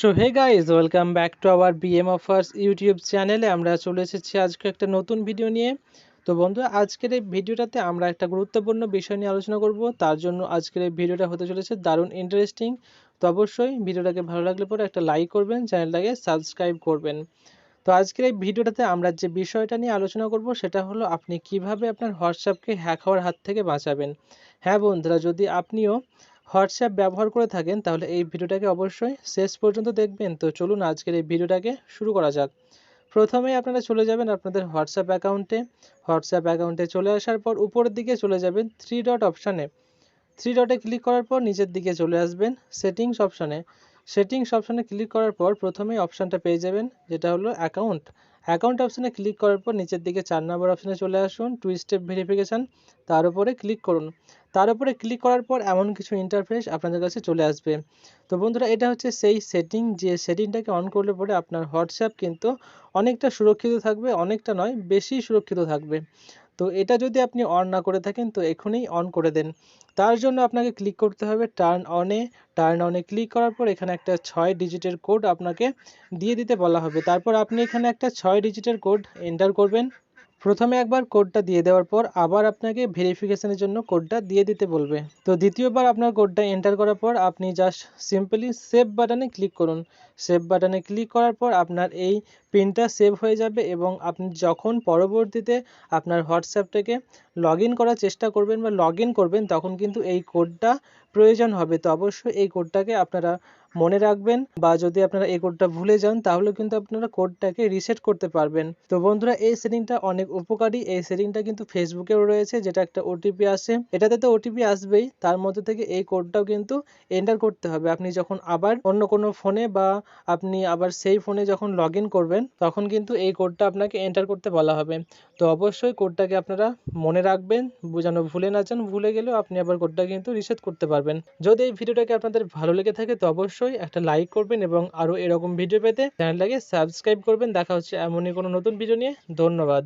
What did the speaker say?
So hey guys welcome back to our BM offers YouTube চ্যানেলে আমরা চলে এসেছি আজকে একটা নতুন ভিডিও নিয়ে। তো বন্ধু, আজকের এই ভিডিওটাতে আমরা একটা গুরুত্বপূর্ণ বিষয় নিয়ে আলোচনা করব। তার জন্য আজকের এই ভিডিওটা হতে চলেছে দারুণ ইন্টারেস্টিং তো অবশ্যই ভিডিওটাকে ভালো লাগলে পরে একটা লাইক করবেন চ্যানেলটাকে সাবস্ক্রাইব করবেন। তো আজকের এই ভিডিওটাতে আমরা যে বিষয়টা নিয়ে আলোচনা করব, সেটা হলো আপনি কীভাবে আপনার হোয়াটসঅ্যাপকে হ্যাক হওয়ার হাত থেকে বাঁচাবেন। হ্যাঁ বন্ধুরা, যদি আপনিও হোয়াটসঅ্যাপ ব্যবহার করে থাকেন, তাহলে এই ভিডিওটাকে অবশ্যই শেষ পর্যন্ত দেখবেন। তো চলুন আজকের এই ভিডিওটাকে শুরু করা যাক। প্রথমে আপনারা চলে যাবেন আপনাদের হোয়াটসঅ্যাপ অ্যাকাউন্টে। হোয়াটসঅ্যাপ অ্যাকাউন্টে চলে আসার পর উপরের দিকে চলে যাবেন থ্রি ডট অপশানে। থ্রি ডটে ক্লিক করার পর নিচের দিকে চলে আসবেন সেটিংস অপশানে। সেটিংস অপশানে ক্লিক করার পর প্রথমেই অপশানটা পেয়ে যাবেন, যেটা হলো অ্যাকাউন্ট। অ্যাকাউন্ট অপশানে ক্লিক করার পর নিচের দিকে চার নম্বর অপশানে চলে আসুন, টু স্টেপ ভেরিফিকেশান। তার উপরে ক্লিক করুন। তার উপরে ক্লিক করার পর এমন কিছু ইন্টারফেস আপনাদের কাছে চলে আসবে। তো বন্ধুরা, এটা হচ্ছে সেই সেটিং যে সেটিংটাকে অন করলে পরে আপনার হোয়াটসঅ্যাপ কিন্তু অনেকটা সুরক্ষিত থাকবে, অনেকটা নয়, বেশি সুরক্ষিত থাকবে। তো এটা যদি আপনি অন না করে থাকেন, তো এখনই অন করে দেন। তার জন্য আপনাকে ক্লিক করতে হবে টার্ন অনে টার্ন অনে ক্লিক করার পর এখানে একটা ছয় ডিজিটের কোড আপনাকে দিয়ে দিতে বলা হবে। তারপর আপনি এখানে একটা ছয় ডিজিটের কোড এন্টার করবেন। প্রথমে একবার কোডটা দিয়ে দেওয়ার পর আবার আপনাকে ভেরিফিকেশনের জন্য কোডটা দিয়ে দিতে বলবে। তো দ্বিতীয়বার আপনার কোডটা এন্টার করার পর আপনি জাস্ট সিম্পলি সেভ বাটনে ক্লিক করুন। সেভ বাটনে ক্লিক করার পর আপনার এই পিনটা সেভ হয়ে যাবে এবং আপনি যখন পরবর্তীতে আপনার হোয়াটসঅ্যাপটাকে লগ করার চেষ্টা করবেন বা লগ করবেন, তখন কিন্তু এই কোডটা প্রয়োজন হবে। তো অবশ্যই এই কোডটাকে আপনারা মনে রাখবেন বা যদি আপনারা এই কোডটা ভুলে যান, তাহলে কিন্তু আপনারা কোডটাকে রিসেট করতে পারবেন। তো বন্ধুরা, এই সেটিংটা অনেক উপকারী। এই সেটিংটা কিন্তু ফেসবুকেও রয়েছে, যেটা একটা ওটিপি আসে। এটাতে তো ওটিপি আসবেই। তার মধ্যে থেকে এই কোডটাও কিন্তু এন্টার করতে হবে। আপনি যখন আবার অন্য কোনো ফোনে বা আপনি আবার সেই ফোনে যখন লগ করবেন, তখন কিন্তু এই কোডটা আপনাকে এন্টার করতে বলা হবে। তো অবশ্যই কোডটাকে আপনারা মনে রাখবেন, যেন ভুলে না যান। ভুলে গেলেও আপনি আবার কোডটা কিন্তু রিসেট করতে পারবেন। যদি এই ভিডিওটাকে আপনাদের ভালো লেগে থাকে, তো অবশ্যই একটা লাইক করবেন এবং আরও এরকম ভিডিও পেতে চ্যানেলটাকে সাবস্ক্রাইব করবেন। দেখা হচ্ছে এমনই কোনো নতুন ভিডিও নিয়ে। ধন্যবাদ।